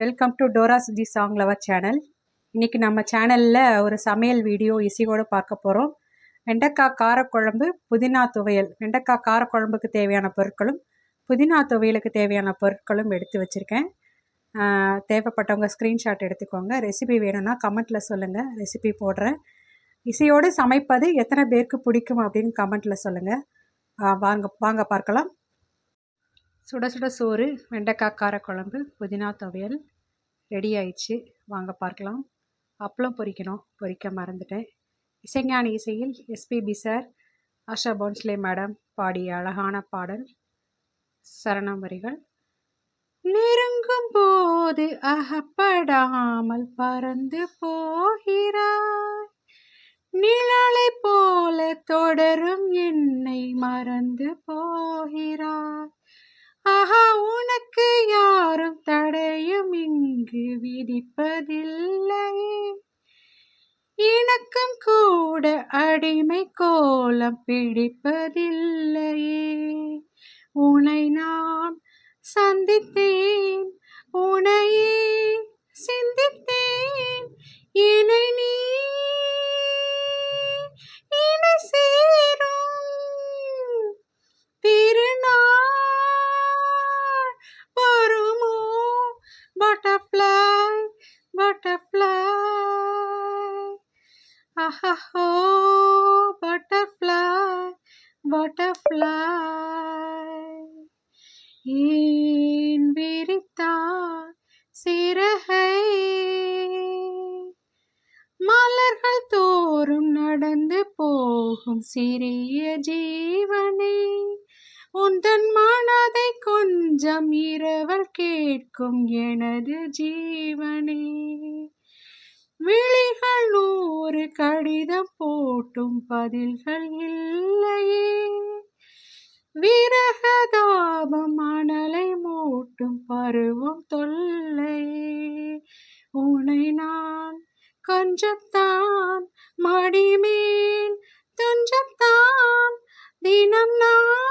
Welcome to Dora Suji song lover channel இன்றைக்கி நம்ம சேனலில் ஒரு சமையல் வீடியோ இசையோடு பார்க்க போகிறோம் வெண்டைக்காய் காரக்குழம்பு புதினா துவையல். வெண்டைக்காய் காரக்குழம்புக்கு தேவையான பொருட்களும் புதினா துவையலுக்கு தேவையான பொருட்களும் எடுத்து வச்சுருக்கேன். தேவைப்பட்டவங்க ஸ்க்ரீன்ஷாட் எடுத்துக்கோங்க. ரெசிபி வேணும்னா கமெண்ட்டில் சொல்லுங்கள் ரெசிபி போடுறேன். இசையோடு சமைப்பது எத்தனை பேருக்கு பிடிக்கும் அப்படின்னு கமெண்ட்டில் சொல்லுங்கள் வாங்க வாங்க பார்க்கலாம். சுட சுட சோறு வெண்டைக்காய் காரக்குழம்பு புதினா துவையல் ரெடி ஆயிடுச்சு. வாங்க பார்க்கலாம். அப்பளம் பொரிக்கணும் பொரிக்க மறந்துட்டேன். இசைஞானி இசையில் SPB sir Asha Bhosle madam பாடிய அழகான பாடல் சரணம் வரிகள் நெருங்கும் போது அகப்படாமல் பறந்து போகிறாய். நிழலை போல தொடரும் என்னை மற இங்கு விதிப்பதில்லை. இணக்கம் கூட அடிமை கோலம் பிடிப்பதில்லையே. உனை நான் சந்தித்தேன் உனையே சிந்தித்தேன். இணை நீ இணை சேரும். திருநாள் வருமோ? பட்ட அஹஹோ பட்டர்ஃப்ளை பட்டர்ஃப்ளை ஏன் விரித்தார் சிறகை? மலர்கள் தோறும் நடந்து போகும் சிறிய ஜீவனே உந்தன் மனதை கொஞ்சம் இரவல் கேட்கும் எனது ஜீவனே. விழி ஒரு கடிதம் போட்டும் பதில்கள் இல்லையே. விரகதாபம் மணலை மூட்டும் பருவம் தொல்லையே. உனை நான் கொஞ்சத்தான் மடிமேல் துஞ்சத்தான் தினம் நான்